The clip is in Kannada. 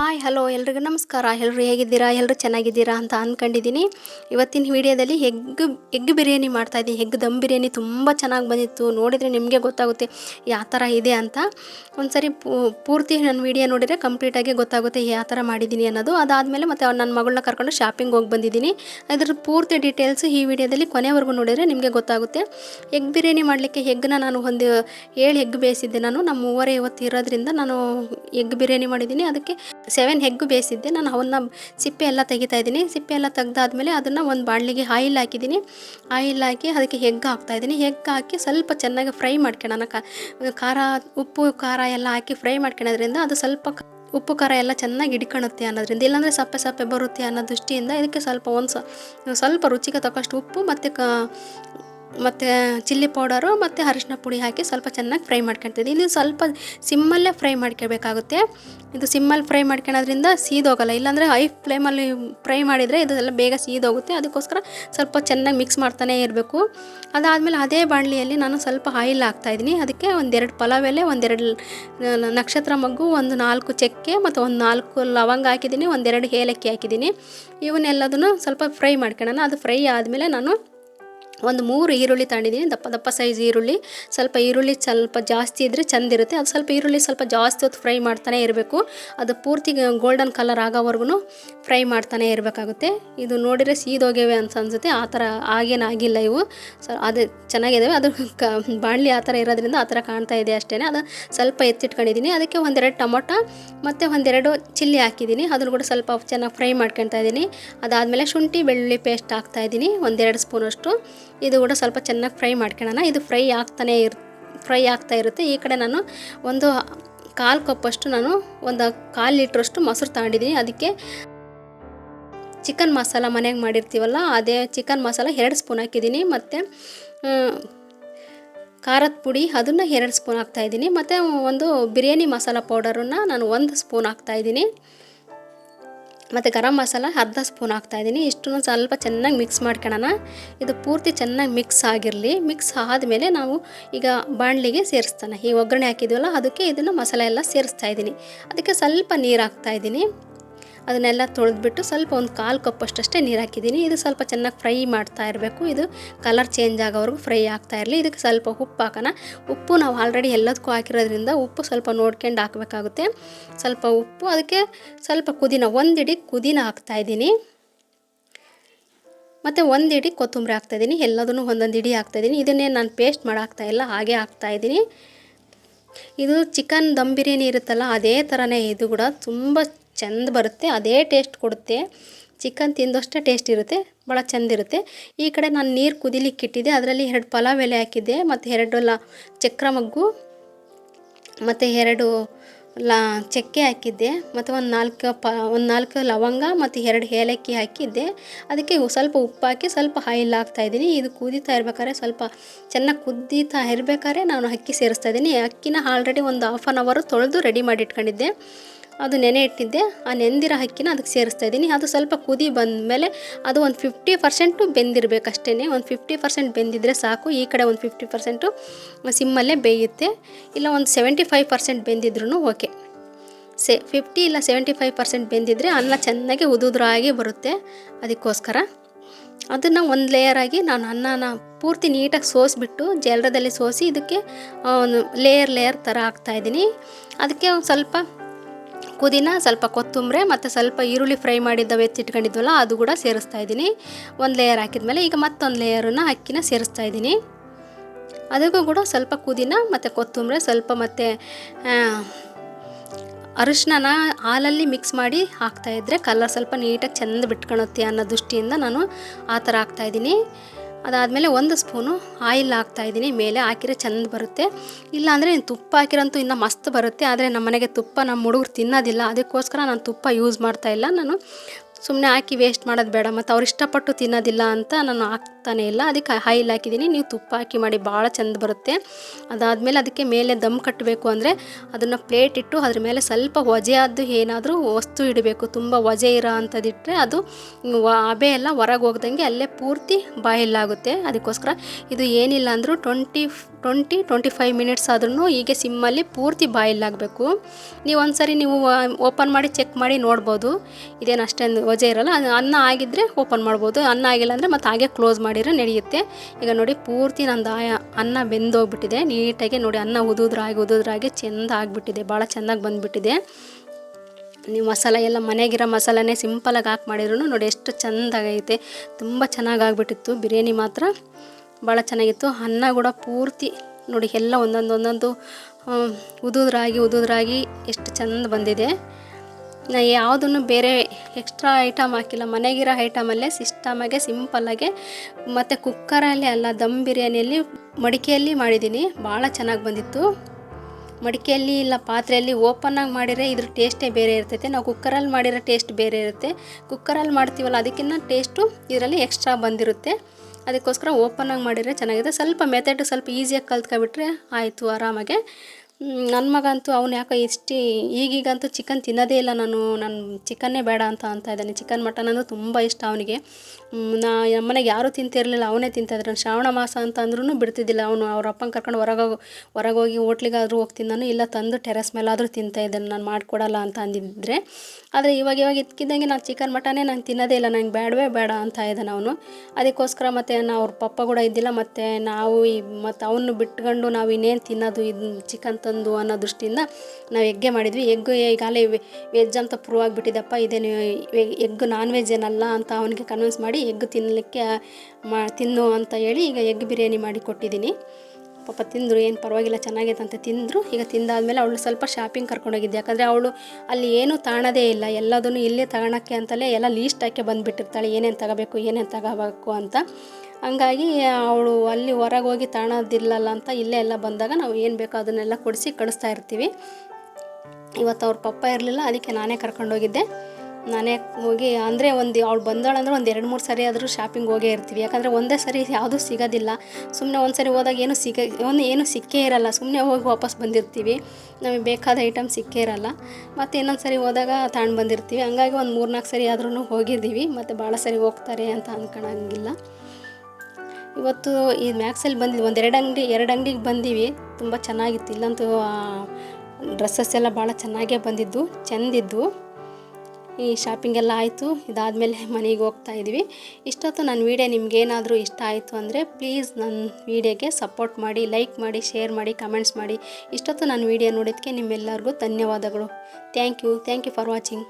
ಹಾಯ್ ಹಲೋ ಎಲ್ರಿಗೂ ನಮಸ್ಕಾರ. ಎಲ್ಲರೂ ಹೇಗಿದ್ದೀರಾ? ಎಲ್ಲರೂ ಚೆನ್ನಾಗಿದ್ದೀರಾ ಅಂತ ಅಂದ್ಕೊಂಡಿದ್ದೀನಿ ಇವತ್ತಿನ ವಿಡಿಯೋದಲ್ಲಿ ಎಗ್ ಎಗ್ ಬಿರಿಯಾನಿ ಮಾಡ್ತಾಯಿದ್ದೀನಿ ಎಗ್ ದಮ್ ಬಿರಿಯಾನಿ ತುಂಬ ಚೆನ್ನಾಗಿ ಬಂದಿತ್ತು. ನೋಡಿದರೆ ನಿಮಗೆ ಗೊತ್ತಾಗುತ್ತೆ ಯಾವ ಥರ ಇದೆ ಅಂತ. ಒಂದ್ಸರಿ ಪೂ- ಪೂರ್ತಿ ನನ್ನ ವಿಡಿಯೋ ನೋಡಿದರೆ ಕಂಪ್ಲೀಟಾಗಿ ಗೊತ್ತಾಗುತ್ತೆ ಯಾವ ಥರ ಮಾಡಿದ್ದೀನಿ ಅನ್ನೋದು. ಅದಾದಮೇಲೆ ಮತ್ತು ನನ್ನ ಮಗಳನ್ನ ಕರ್ಕೊಂಡು ಶಾಪಿಂಗ್ ಹೋಗಿ ಬಂದಿದ್ದೀನಿ. ಅದರ ಪೂರ್ತಿ ಡೀಟೇಲ್ಸ್ ಈ ವಿಡಿಯೋದಲ್ಲಿ ಕೊನೆವರೆಗೂ ನೋಡಿದರೆ ನಿಮಗೆ ಗೊತ್ತಾಗುತ್ತೆ. ಎಗ್ ಬಿರಿಯಾನಿ ಮಾಡಲಿಕ್ಕೆ ಎಗ್ನ ನಾನು ಒಂದು ಏಳು ಎಗ್ ಬೇಯಿಸಿದ್ದೆ ನಾನು. ನಮ್ಮ ಮೂವರೇ ಇವತ್ತು ಇರೋದ್ರಿಂದ ನಾನು ಎಗ್ ಬಿರಿಯಾನಿ ಮಾಡಿದ್ದೀನಿ. ಅದಕ್ಕೆ ಸೆವೆನ್ ಹೆಗ್ಗು ಬೇಯಿಸಿದ್ದೆ. ನಾನು ಅವನ್ನ ಸಿಪ್ಪೆ ಎಲ್ಲ ತೆಗಿತಾ ಇದ್ದೀನಿ. ಸಿಪ್ಪೆ ಎಲ್ಲ ತೆಗ್ದಾದ್ಮೇಲೆ ಅದನ್ನು ಒಂದು ಬಾಣಲಿಗೆ ಆಯಿಲ್ ಹಾಕಿದ್ದೀನಿ. ಆಯಿಲ್ ಹಾಕಿ ಅದಕ್ಕೆ ಹೆಗ್ಗು ಹಾಕ್ತಾ ಇದ್ದೀನಿ. ಎಗ್ ಹಾಕಿ ಸ್ವಲ್ಪ ಚೆನ್ನಾಗಿ ಫ್ರೈ ಮಾಡ್ಕೊಳ್ಳೋಣ. ಖಾರ, ಉಪ್ಪು, ಖಾರ ಎಲ್ಲ ಹಾಕಿ ಫ್ರೈ ಮಾಡ್ಕೊಳ್ಳೋದ್ರಿಂದ ಅದು ಸ್ವಲ್ಪ ಉಪ್ಪು, ಖಾರ ಎಲ್ಲ ಚೆನ್ನಾಗಿ ಹಿಡ್ಕೊಳುತ್ತೆ ಅನ್ನೋದ್ರಿಂದ, ಇಲ್ಲಾಂದರೆ ಸಪ್ಪೆ ಸಪ್ಪೆ ಬರುತ್ತೆ ಅನ್ನೋ ದೃಷ್ಟಿಯಿಂದ ಇದಕ್ಕೆ ಸ್ವಲ್ಪ ಒಂದು ಸ್ವಲ್ಪ ರುಚಿಗೆ ತಕ್ಕಷ್ಟು ಉಪ್ಪು ಮತ್ತು ಕ ಮತ್ತು ಚಿಲ್ಲಿ ಪೌಡರು ಮತ್ತು ಅರಿಶಿನ ಪುಡಿ ಹಾಕಿ ಸ್ವಲ್ಪ ಚೆನ್ನಾಗಿ ಫ್ರೈ ಮಾಡ್ಕೊಳ್ತೀನಿ ಇಲ್ಲಿ ಸ್ವಲ್ಪ ಸಿಮ್ಮಲ್ಲೇ ಫ್ರೈ ಮಾಡ್ಕೊಳ್ಬೇಕಾಗುತ್ತೆ. ಇದು ಸಿಮ್ಮಲ್ಲಿ ಫ್ರೈ ಮಾಡ್ಕೊಳೋದ್ರಿಂದ ಸೀದೋಗಲ್ಲ. ಇಲ್ಲಾಂದರೆ ಹೈ ಫ್ಲೇಮಲ್ಲಿ ಫ್ರೈ ಮಾಡಿದರೆ ಇದೆಲ್ಲ ಬೇಗ ಸೀದೋಗುತ್ತೆ. ಅದಕ್ಕೋಸ್ಕರ ಸ್ವಲ್ಪ ಚೆನ್ನಾಗಿ ಮಿಕ್ಸ್ ಮಾಡ್ತಾನೇ ಇರಬೇಕು. ಅದಾದಮೇಲೆ ಅದೇ ಬಾಣಲಿಯಲ್ಲಿ ನಾನು ಸ್ವಲ್ಪ ಆಯಿಲ್ ಹಾಕ್ತಾಯಿದ್ದೀನಿ. ಅದಕ್ಕೆ ಒಂದೆರಡು ಪಲಾವ್ ಎಲೆ, ಒಂದೆರಡು ನಕ್ಷತ್ರ ಮಗ್ಗು, ಒಂದು ನಾಲ್ಕು ಚಕ್ಕೆ ಮತ್ತು ಒಂದು ನಾಲ್ಕು ಲವಂಗ ಹಾಕಿದ್ದೀನಿ. ಒಂದೆರಡು ಏಲಕ್ಕಿ ಹಾಕಿದ್ದೀನಿ. ಇವನ್ನೆಲ್ಲದನ್ನು ಸ್ವಲ್ಪ ಫ್ರೈ ಮಾಡ್ಕೊಳ್ಳೋಣ ಅದು ಫ್ರೈ ಆದಮೇಲೆ ನಾನು ಒಂದು ಮೂರು ಈರುಳ್ಳಿ ತಗೊಂಡಿದ್ದೀನಿ ದಪ್ಪ ದಪ್ಪ ಸೈಜ್ ಈರುಳ್ಳಿ. ಸ್ವಲ್ಪ ಈರುಳ್ಳಿ ಸ್ವಲ್ಪ ಜಾಸ್ತಿ ಇದ್ದರೆ ಚೆಂದಿರುತ್ತೆ ಅದು ಸ್ವಲ್ಪ ಈರುಳ್ಳಿ ಸ್ವಲ್ಪ ಜಾಸ್ತಿ ಹೊತ್ತು ಫ್ರೈ ಮಾಡ್ತಾನೆ ಇರಬೇಕು. ಅದು ಪೂರ್ತಿ ಗೋಲ್ಡನ್ ಕಲರ್ ಆಗೋವರೆಗೂ ಫ್ರೈ ಮಾಡ್ತಾನೆ ಇರಬೇಕಾಗುತ್ತೆ. ಇದು ನೋಡಿದರೆ ಸೀದೋಗ್ಯವೆ ಅಂತ ಅನ್ಸುತ್ತೆ. ಆ ಥರ ಆಗೇನು ಆಗಿಲ್ಲ ಇವು. ಸೊ ಅದು ಚೆನ್ನಾಗಿದ್ದಾವೆ ಅದು ಕ ಬಾಣಲಿ ಆ ಥರ ಇರೋದ್ರಿಂದ ಆ ಥರ ಕಾಣ್ತಾ ಇದೆ ಅಷ್ಟೇ ಅದು ಸ್ವಲ್ಪ ಎತ್ತಿಟ್ಕೊಂಡಿದ್ದೀನಿ ಅದಕ್ಕೆ ಒಂದೆರಡು ಟೊಮೊಟೊ ಮತ್ತು ಒಂದೆರಡು ಚಿಲ್ಲಿ ಹಾಕಿದ್ದೀನಿ ಅದನ್ನು ಕೂಡ ಸ್ವಲ್ಪ ಚೆನ್ನಾಗಿ ಫ್ರೈ ಮಾಡ್ಕೊಳ್ತಾ ಇದ್ದೀನಿ ಅದಾದಮೇಲೆ ಶುಂಠಿ, ಬೆಳ್ಳುಳ್ಳಿ ಪೇಸ್ಟ್ ಹಾಕ್ತಾ ಇದ್ದೀನಿ ಒಂದೆರಡು ಸ್ಪೂನಷ್ಟು ಇದು ಕೂಡ ಸ್ವಲ್ಪ ಚೆನ್ನಾಗಿ ಫ್ರೈ ಮಾಡ್ಕೊಳ್ಳೋಣ. ಇದು ಫ್ರೈ ಆಗ್ತಾನೆ ಇರ್, ಫ್ರೈ ಆಗ್ತಾ ಇರುತ್ತೆ. ಈ ಕಡೆ ನಾನು ಒಂದು ಕಾಲು ಕಪ್ಪಷ್ಟು ನಾನು ಒಂದು ಕಾಲು ಲೀಟ್ರಷ್ಟು ಮೊಸರು ತಗೊಂಡಿದ್ದೀನಿ. ಅದಕ್ಕೆ ಚಿಕನ್ ಮಸಾಲ ಮನೆಗೆ ಮಾಡಿರ್ತೀವಲ್ಲ, ಅದೇ ಚಿಕನ್ ಮಸಾಲ ಎರಡು ಸ್ಪೂನ್ ಹಾಕಿದ್ದೀನಿ. ಮತ್ತು ಖಾರದ ಪುಡಿ ಅದನ್ನು ಎರಡು ಸ್ಪೂನ್ ಹಾಕ್ತಾಯಿದ್ದೀನಿ ಮತ್ತು ಒಂದು ಬಿರಿಯಾನಿ ಮಸಾಲ ಪೌಡರನ್ನು ನಾನು ಒಂದು ಸ್ಪೂನ್ ಹಾಕ್ತಾಯಿದ್ದೀನಿ ಮತ್ತು ಗರಂ ಮಸಾಲ ಅರ್ಧ ಸ್ಪೂನ್ ಹಾಕ್ತಾಯಿದ್ದೀನಿ ಇಷ್ಟನ್ನು ಸ್ವಲ್ಪ ಚೆನ್ನಾಗಿ ಮಿಕ್ಸ್ ಮಾಡ್ಕೊಳ್ಳೋಣ. ಇದು ಪೂರ್ತಿ ಚೆನ್ನಾಗಿ ಮಿಕ್ಸ್ ಆಗಿರಲಿ. ಮಿಕ್ಸ್ ಆದಮೇಲೆ ನಾವು ಈಗ ಬಾಣಲಿಗೆ ಸೇರಿಸ್ತಾನೆ. ಈ ಒಗ್ಗರಣೆ ಹಾಕಿದ್ವಲ್ಲ, ಅದಕ್ಕೆ ಇದನ್ನು ಮಸಾಲೆ ಎಲ್ಲ ಸೇರಿಸ್ತಾ ಇದ್ದೀನಿ. ಅದಕ್ಕೆ ಸ್ವಲ್ಪ ನೀರು ಹಾಕ್ತಾಯಿದ್ದೀನಿ ಅದನ್ನೆಲ್ಲ ತೊಳೆದ್ಬಿಟ್ಟು ಸ್ವಲ್ಪ ಒಂದು ಕಾಲು ಕಪ್ಪಷ್ಟಷ್ಟೇ ನೀರು ಹಾಕಿದ್ದೀನಿ. ಇದು ಸ್ವಲ್ಪ ಚೆನ್ನಾಗಿ ಫ್ರೈ ಮಾಡ್ತಾ ಇರಬೇಕು. ಇದು ಕಲರ್ ಚೇಂಜ್ ಆಗೋವರೆಗೂ ಫ್ರೈ ಆಗ್ತಾ ಇರಲಿ. ಇದಕ್ಕೆ ಸ್ವಲ್ಪ ಉಪ್ಪು ಹಾಕೋಣ. ಉಪ್ಪು ನಾವು ಆಲ್ರೆಡಿ ಎಲ್ಲದಕ್ಕೂ ಹಾಕಿರೋದ್ರಿಂದ ಉಪ್ಪು ಸ್ವಲ್ಪ ನೋಡ್ಕೊಂಡು ಹಾಕಬೇಕಾಗುತ್ತೆ. ಸ್ವಲ್ಪ ಉಪ್ಪು, ಅದಕ್ಕೆ ಸ್ವಲ್ಪ ಕುದಿನ ಒಂದಿಡಿ ಕುದಿನ ಹಾಕ್ತಾಯಿದ್ದೀನಿ ಮತ್ತು ಒಂದು ಇಡಿ ಕೊತ್ತಂಬರಿ ಹಾಕ್ತಾಯಿದ್ದೀನಿ ಎಲ್ಲದನ್ನು ಒಂದೊಂದು ಇಡಿ ಹಾಕ್ತಾಯಿದ್ದೀನಿ ಇದನ್ನೇ ನಾನು ಪೇಸ್ಟ್ ಮಾಡಾಕ್ತಾ ಇಲ್ಲ, ಹಾಗೆ ಹಾಕ್ತಾಯಿದ್ದೀನಿ ಇದು ಚಿಕನ್ ದಮ್ ಬಿರಿಯಾನಿ ಇರುತ್ತಲ್ಲ, ಅದೇ ಥರನೇ ಇದು ಕೂಡ. ತುಂಬ ಚೆಂದ ಬರುತ್ತೆ, ಅದೇ ಟೇಸ್ಟ್ ಕೊಡುತ್ತೆ. ಚಿಕನ್ ತಿಂದಷ್ಟೇ ಟೇಸ್ಟ್ ಇರುತ್ತೆ, ಭಾಳ ಚೆಂದ ಇರುತ್ತೆ. ಈ ಕಡೆ ನಾನು ನೀರು ಕುದಿಲಿಕ್ಕೆ ಇಟ್ಟಿದ್ದೆ, ಅದರಲ್ಲಿ ಎರಡು ಪಲಾವ್ ಎಲೆ ಹಾಕಿದ್ದೆ, ಮತ್ತು ಎರಡು ಲ, ಚಕ್ರ ಮಗ್ಗು, ಮತ್ತು ಎರಡು ಲಾ, ಚಕ್ಕೆ ಹಾಕಿದ್ದೆ, ಮತ್ತು ಒಂದು ನಾಲ್ಕು ಪ, ಒಂದು ನಾಲ್ಕು ಲವಂಗ, ಮತ್ತು ಎರಡು ಏಲಕ್ಕಿ ಹಾಕಿದ್ದೆ. ಅದಕ್ಕೆ ಸ್ವಲ್ಪ ಉಪ್ಪು ಹಾಕಿ ಸ್ವಲ್ಪ ಆಯಿಲ್ ಹಾಕ್ತಾಯಿದ್ದೀನಿ ಇದು ಕುದೀತಾ ಇರ್ಬೇಕಾದ್ರೆ ಸ್ವಲ್ಪ ಚೆನ್ನಾಗಿ ಕುದೀತಾ ಇರ್ಬೇಕಾದ್ರೆ ನಾನು ಅಕ್ಕಿ ಸೇರಿಸ್ತಾ ಇದ್ದೀನಿ. ಅಕ್ಕಿನ ಆಲ್ರೆಡಿ ಒಂದು ಹಾಫ್ ಆನ್ ಅವರು ತೊಳೆದು ರೆಡಿ ಮಾಡಿ ಇಟ್ಕೊಂಡಿದ್ದೆ. ಅದು ನೆನೆ ಇಟ್ಟಿದ್ದೆ. ಆ ನೆಂದಿರೋ ಅಕ್ಕಿನ ಅದಕ್ಕೆ ಸೇರಿಸ್ತಾ ಇದ್ದೀನಿ. ಅದು ಸ್ವಲ್ಪ ಕುದಿ ಬಂದಮೇಲೆ ಅದು ಒಂದು ಫಿಫ್ಟಿ ಪರ್ಸೆಂಟು ಬೆಂದಿರಬೇಕು ಅಷ್ಟೇ ಒಂದು ಫಿಫ್ಟಿ ಪರ್ಸೆಂಟ್ ಬೆಂದಿದ್ರೆ ಸಾಕು. ಈ ಕಡೆ ಒಂದು ಫಿಫ್ಟಿ ಪರ್ಸೆಂಟು ಸಿಮ್ಮಲ್ಲೇ ಬೇಯುತ್ತೆ. ಇಲ್ಲ ಒಂದು ಸೆವೆಂಟಿ ಫೈವ್ ಪರ್ಸೆಂಟ್ ಬೆಂದಿದ್ರೂ ಓಕೆ. ಸೆ ಫಿಫ್ಟಿ ಇಲ್ಲ ಸೆವೆಂಟಿ ಫೈವ್ ಪರ್ಸೆಂಟ್ ಬೆಂದಿದ್ರೆ ಅನ್ನ ಚೆನ್ನಾಗಿ ಉದುದ್ರಾಗಿ ಬರುತ್ತೆ. ಅದಕ್ಕೋಸ್ಕರ ಅದನ್ನು ಒಂದು ಲೇಯರಾಗಿ ನಾನು ಅನ್ನನ ಪೂರ್ತಿ ನೀಟಾಗಿ ಸೋಸಿಬಿಟ್ಟು ಜಲರದಲ್ಲಿ ಸೋಸಿ ಇದಕ್ಕೆ ಒಂದು ಲೇಯರ್ ಲೇಯರ್ ಥರ ಹಾಕ್ತಾಯಿದ್ದೀನಿ ಅದಕ್ಕೆ ಒಂದು ಸ್ವಲ್ಪ ಪುದೀನ, ಸ್ವಲ್ಪ ಕೊತ್ತಂಬರಿ ಮತ್ತು ಸ್ವಲ್ಪ ಈರುಳ್ಳಿ ಫ್ರೈ ಮಾಡಿದ್ದ ಎತ್ತಿಟ್ಕೊಂಡಿದ್ವಲ್ಲ, ಅದು ಕೂಡ ಸೇರಿಸ್ತಾ ಇದ್ದೀನಿ. ಒಂದು ಲೇಯರ್ ಹಾಕಿದ್ಮೇಲೆ ಈಗ ಮತ್ತೊಂದು ಲೇಯರನ್ನು ಅಕ್ಕಿನ ಸೇರಿಸ್ತಾ ಇದ್ದೀನಿ. ಅದಕ್ಕೂ ಕೂಡ ಸ್ವಲ್ಪ ಪುದೀನ ಮತ್ತು ಕೊತ್ತಂಬರಿ, ಸ್ವಲ್ಪ ಮತ್ತು ಅರಿಶಿನ ಹಾಲಲ್ಲಿ ಮಿಕ್ಸ್ ಮಾಡಿ ಹಾಕ್ತಾಯಿದ್ರೆ ಕಲರ್ ಸ್ವಲ್ಪ ನೀಟಾಗಿ ಚೆಂದ ಬಿಟ್ಕೊಳುತ್ತೆ ಅನ್ನೋ ದೃಷ್ಟಿಯಿಂದ ನಾನು ಆ ಥರ ಹಾಕ್ತಾಯಿದ್ದೀನಿ ಅದಾದಮೇಲೆ ಒಂದು ಸ್ಪೂನು ಆಯಿಲ್ ಹಾಕ್ತಾಯಿದ್ದೀನಿ ಮೇಲೆ ಹಾಕಿದ್ರೆ ಚೆಂದ ಬರುತ್ತೆ. ಇಲ್ಲಾಂದರೆ ತುಪ್ಪ ಹಾಕಿರಂತೂ ಇನ್ನೂ ಮಸ್ತ್ ಬರುತ್ತೆ. ಆದರೆ ನಮ್ಮ ಮನೆಗೆ ತುಪ್ಪ ನಮ್ಮ ಹುಡುಗರು ತಿನ್ನೋದಿಲ್ಲ. ಅದಕ್ಕೋಸ್ಕರ ನಾನು ತುಪ್ಪ ಯೂಸ್ ಮಾಡ್ತಾಯಿಲ್ಲ ನಾನು ಸುಮ್ಮನೆ ಹಾಕಿ ವೇಸ್ಟ್ ಮಾಡೋದು ಬೇಡ. ಮತ್ತು ಅವ್ರು ಇಷ್ಟಪಟ್ಟು ತಿನ್ನೋದಿಲ್ಲ ಅಂತ ನಾನು ಹಾಕ್ತಾನೆ ಇಲ್ಲ. ಅದಕ್ಕೆ ಹೈಲ್ ಹಾಕಿದ್ದೀನಿ. ನೀವು ತುಪ್ಪ ಹಾಕಿ ಮಾಡಿ, ಭಾಳ ಚೆಂದ ಬರುತ್ತೆ. ಅದಾದಮೇಲೆ ಅದಕ್ಕೆ ಮೇಲೆ ದಮ್ ಕಟ್ಟಬೇಕು ಅಂದರೆ ಅದನ್ನು ಪ್ಲೇಟ್ ಇಟ್ಟು ಅದ್ರ ಮೇಲೆ ಸ್ವಲ್ಪ ವಜೆಯಾದ್ದು ಏನಾದರೂ ವಸ್ತು ಇಡಬೇಕು. ತುಂಬ ವಜೆ ಇರೋ ಅಂಥದ್ದಿಟ್ಟರೆ ಅದು ಅಬೆ ಎಲ್ಲ ಹೊರಗೆ ಹೋಗ್ದಂಗೆ ಅಲ್ಲೇ ಪೂರ್ತಿ ಬಾಯಿಲಾಗುತ್ತೆ ಅದಕ್ಕೋಸ್ಕರ ಇದು ಏನಿಲ್ಲ ಅಂದರೂ twenty twenty twenty five minutes ಆದ್ರೂ ಹೀಗೆ ಸಿಮ್ಮಲ್ಲಿ ಪೂರ್ತಿ ಬಾಯಿಲಾಗಬೇಕು ನೀವು ಒಂದ್ಸರಿ ನೀವು ಓಪನ್ ಮಾಡಿ ಚೆಕ್ ಮಾಡಿ ನೋಡ್ಬೋದು. ಇದೇನು ಅಷ್ಟೊಂದು ಒಜೆ ಇರಲ್ಲ. ಅನ್ನ ಆಗಿದ್ದರೆ ಓಪನ್ ಮಾಡ್ಬೋದು. ಅನ್ನ ಆಗಿಲ್ಲ ಅಂದರೆ ಮತ್ತೆ ಹಾಗೆ ಕ್ಲೋಸ್ ಮಾಡಿದ್ರೆ ನಡೆಯುತ್ತೆ. ಈಗ ನೋಡಿ ಪೂರ್ತಿ ನಂದು ಅನ್ನ ಬೆಂದೋಗ್ಬಿಟ್ಟಿದೆ. ನೀಟಾಗಿ ನೋಡಿ ಅನ್ನ ಉದುದ್ರಾಗಿ ಉದುದ್ರಾಗಿ ಚೆಂದ ಆಗಿಬಿಟ್ಟಿದೆ ಭಾಳ ಚೆನ್ನಾಗಿ ಬಂದುಬಿಟ್ಟಿದೆ. ನೀವು ಮಸಾಲೆ ಎಲ್ಲ ಮನೆಗಿರೋ ಮಸಾಲನೇ ಸಿಂಪಲಾಗಿ ಹಾಕಿ ಮಾಡಿದ್ರು ನೋಡಿ ಎಷ್ಟು ಚೆಂದಾಗೈತೆ. ತುಂಬ ಚೆನ್ನಾಗಿ ಆಗಿಬಿಟ್ಟಿತ್ತು ಬಿರಿಯಾನಿ ಮಾತ್ರ ಭಾಳ ಚೆನ್ನಾಗಿತ್ತು. ಅನ್ನ ಕೂಡ ಪೂರ್ತಿ ನೋಡಿ ಎಲ್ಲ ಒಂದೊಂದು ಒಂದೊಂದು ಉದುದ್ರಾಗಿ ಉದುದ್ರಾಗಿ ಎಷ್ಟು ಚೆಂದ ಬಂದಿದೆ. ನಾ ಯಾವುದನ್ನು ಬೇರೆ ಎಕ್ಸ್ಟ್ರಾ ಐಟಮ್ ಹಾಕಿಲ್ಲ. ಮನೆಗಿರೋ ಐಟಮಲ್ಲೇ ಸಿಸ್ಟಮಾಗೆ ಸಿಂಪಲ್ಲಾಗೆ ಮತ್ತು ಕುಕ್ಕರಲ್ಲಿ ಅಲ್ಲ ದಮ್ ಬಿರಿಯಾನಿಯಲ್ಲಿ ಮಡಿಕೆಯಲ್ಲಿ ಮಾಡಿದ್ದೀನಿ. ಭಾಳ ಚೆನ್ನಾಗಿ ಬಂದಿತ್ತು. ಮಡಿಕೆಯಲ್ಲಿ ಇಲ್ಲ, ಪಾತ್ರೆಯಲ್ಲಿ ಓಪನಾಗಿ ಮಾಡಿದರೆ ಇದ್ರ ಟೇಸ್ಟೇ ಬೇರೆ ಇರ್ತೈತೆ. ನಾವು ಕುಕ್ಕರಲ್ಲಿ ಮಾಡಿರೋ ಟೇಸ್ಟ್ ಬೇರೆ ಇರುತ್ತೆ. ಕುಕ್ಕರಲ್ಲಿ ಮಾಡ್ತೀವಲ್ಲ ಅದಕ್ಕಿಂತ ಟೇಸ್ಟು ಇದರಲ್ಲಿ ಎಕ್ಸ್ಟ್ರಾ ಬಂದಿರುತ್ತೆ. ಅದಕ್ಕೋಸ್ಕರ ಓಪನಾಗಿ ಮಾಡಿದರೆ ಚೆನ್ನಾಗಿದೆ. ಸ್ವಲ್ಪ ಮೆಥಡ್ ಸ್ವಲ್ಪ ಈಸಿಯಾಗಿ ಕಲ್ತ್ಕೊಬಿಟ್ರೆ ಆಯಿತು, ಆರಾಮಾಗೆ. ನನ್ನ ಮಗ ಅಂತೂ ಅವ್ನು ಯಾಕೋ ಇಷ್ಟು ಈಗೀಗಂತೂ ಚಿಕನ್ ತಿನ್ನೋದೇ ಇಲ್ಲ ನಾನು. ನಾನು ಚಿಕನ್ನೇ ಬೇಡ ಅಂತ ಅಂತ ಇದ್ದಾನೆ. ಚಿಕನ್ ಮಟನ್ ಅಂದರೆ ತುಂಬ ಇಷ್ಟ ಅವನಿಗೆ. ನಾ ನಮ್ಮನೆಗೆ ಯಾರೂ ತಿಂತಿರಲಿಲ್ಲ. ಅವನೇ ತಿಂತಾಯಿದ್ರು. ಶ್ರಾವಣ ಮಾಸ ಅಂತ ಅಂದ್ರೂ ಬಿಡ್ತಿದ್ದಿಲ್ಲ. ಅವನು ಅವ್ರ ಅಪ್ಪನ ಕರ್ಕೊಂಡು ಹೊರಗೆ ಹೊರಗೆ ಹೋಗಿ ಹೋಟ್ಲಿಗಾದರೂ ಹೋಗ್ತೀನಿ ನಾನು ಇಲ್ಲ ತಂದು ಟೆರೆಸ್ ಮೇಲಾದರೂ ತಿಂತಾಯಿದ್ದಾನೆ ನಾನು ಮಾಡಿಕೊಡಲ್ಲ ಅಂತ ಅಂದಿದ್ದರೆ ಆದರೆ ಇವಾಗ ಇವಾಗ ಇದ್ಕಿದ್ದಂಗೆ ನಾನು ಚಿಕನ್ ಮಟನೇ ನಾನು ತಿನ್ನೋದೇ ಇಲ್ಲ. ನಂಗೆ ಬೇಡವೇ ಬೇಡ ಅಂತ ಇದ್ದಾನೆ ಅವನು. ಅದಕ್ಕೋಸ್ಕರ ಮತ್ತು ನಾವು ಅವ್ರ ಪಪ್ಪ ಕೂಡ ಇದ್ದಿಲ್ಲ. ಮತ್ತು ನಾವು ಈ, ಮತ್ತು ಅವನು ಬಿಟ್ಕೊಂಡು ನಾವು ಇನ್ನೇನು ತಿನ್ನೋದು, ಇದು ಚಿಕನ್ ತಂದು ಅನ್ನೋ ದೃಷ್ಟಿಯಿಂದ ನಾವು ಎಗ್ಗೆ ಮಾಡಿದ್ವಿ. ಎಗ್ ಈಗಾಗಲೇ ವೆಜ್ ಅಂತ ಪ್ರೂವ್ ಆಗಿಬಿಟ್ಟಿದಪ್ಪ. ಇದೇನು ಎಗ್ ನಾನ್ ವೆಜ್ ಏನಲ್ಲ ಅಂತ ಅವನಿಗೆ ಕನ್ವಿನ್ಸ್ ಮಾಡಿ ಎಗ್ ತಿನ್ನಲಿಕ್ಕೆ ಮಾ, ತಿನ್ನು ಅಂತ ಹೇಳಿ ಈಗ ಎಗ್ ಬಿರಿಯಾನಿ ಮಾಡಿ ಕೊಟ್ಟಿದ್ದೀನಿ. ಪಾಪ ತಿಂದರು, ಏನು ಪರವಾಗಿಲ್ಲ, ಚೆನ್ನಾಗೈತೆ ಅಂತ ತಿಂದರು. ಈಗ ತಿಂದಾದಮೇಲೆ ಅವಳು ಸ್ವಲ್ಪ ಶಾಪಿಂಗ್ ಕರ್ಕೊಂಡೋಗಿದ್ದೆ. ಯಾಕಂದರೆ ಅವಳು ಅಲ್ಲಿ ಏನೂ ತಾಣದೇ ಇಲ್ಲ. ಎಲ್ಲದನ್ನು ಇಲ್ಲೇ ತಗೊಳಕ್ಕೆ ಅಂತಲೇ ಎಲ್ಲ ಲೀಸ್ಟ್ ಹಾಕಿ ಬಂದುಬಿಟ್ಟಿರ್ತಾಳೆ. ಏನೇನು ತಗೋಬೇಕು ಏನೇನು ತಗೋಬೇಕು ಅಂತ. ಹಂಗಾಗಿ, ಅವಳು ಅಲ್ಲಿ ಹೊರಗೆ ಹೋಗಿ ತಾಣೋದಿಲ್ಲಲ್ಲ ಅಂತ ಇಲ್ಲೇ ಎಲ್ಲ ಬಂದಾಗ ನಾವು ಏನು ಬೇಕೋ ಅದನ್ನೆಲ್ಲ ಕೊಡಿಸಿ ಕಳಿಸ್ತಾ ಇರ್ತೀವಿ. ಇವತ್ತು ಅವ್ರ ಪಪ್ಪ ಇರಲಿಲ್ಲ, ಅದಕ್ಕೆ ನಾನೇ ಕರ್ಕೊಂಡೋಗಿದ್ದೆ ನಾನೇ ಹೋಗಿ, ಅಂದರೆ ಒಂದು ಅವಳು ಬಂದಾಳಂದ್ರೆ ಒಂದು ಎರಡು ಮೂರು ಸರಿ ಆದರೂ ಶಾಪಿಂಗ್ ಹೋಗೇ ಇರ್ತೀವಿ. ಯಾಕಂದರೆ ಒಂದೇ ಸರಿ ಯಾವುದೂ ಸಿಗೋದಿಲ್ಲ. ಸುಮ್ಮನೆ ಒಂದು ಸರಿ ಹೋದಾಗ ಏನು ಸಿಗ, ಒಂದು ಏನು ಸಿಕ್ಕೇ ಇರಲ್ಲ. ಸುಮ್ಮನೆ ಹೋಗಿ ವಾಪಸ್ ಬಂದಿರ್ತೀವಿ. ನಮಗೆ ಬೇಕಾದ ಐಟಮ್ ಸಿಕ್ಕೇ ಇರಲ್ಲ. ಮತ್ತು ಇನ್ನೊಂದು ಸರಿ ಹೋದಾಗ ತಗೊಂಡು ಬಂದಿರ್ತೀವಿ. ಹಂಗಾಗಿ ಒಂದು ಮೂರು ನಾಲ್ಕು ಸರಿ ಆದ್ರೂ ಹೋಗಿದ್ದೀವಿ. ಮತ್ತು ಭಾಳ ಸರಿ ಹೋಗ್ತಾರೆ ಅಂತ ಅಂದ್ಕೊಳಂಗಿಲ್ಲ ಇವತ್ತು ಈ ಮ್ಯಾಕ್ಸಲ್ಲಿ ಬಂದಿದ್ವಿ ಒಂದೆರಡು ಅಂಗಡಿ, ಎರಡು ಅಂಗಡಿಗೆ ಬಂದೀವಿ. ತುಂಬ ಚೆನ್ನಾಗಿತ್ತು. ಇಲ್ಲಂತೂ ಡ್ರೆಸ್ಸಸ್ ಎಲ್ಲ ಭಾಳ ಚೆನ್ನಾಗೇ ಬಂದಿದ್ದು, ಚೆಂದಿದ್ದು. ಈ ಶಾಪಿಂಗ್ ಎಲ್ಲ ಆಯಿತು. ಇದಾದಮೇಲೆ ಮನೆಗೆ ಹೋಗ್ತಾ ಇದ್ವಿ. ಇಷ್ಟೊತ್ತು ನನ್ನ ವೀಡಿಯೋ ನಿಮ್ಗೇನಾದರೂ ಇಷ್ಟ ಆಯಿತು ಅಂದರೆ ಪ್ಲೀಸ್ ನನ್ನ ವೀಡಿಯೋಗೆ ಸಪೋರ್ಟ್ ಮಾಡಿ ಲೈಕ್ ಮಾಡಿ ಶೇರ್ ಮಾಡಿ ಕಮೆಂಟ್ಸ್ ಮಾಡಿ. ಇಷ್ಟೊತ್ತು ನನ್ನ ವೀಡಿಯೋ ನೋಡಿದ್ದಕ್ಕೆ ನಿಮ್ಮೆಲ್ಲರಿಗೂ ಧನ್ಯವಾದಗಳು. Thank you thank you for watching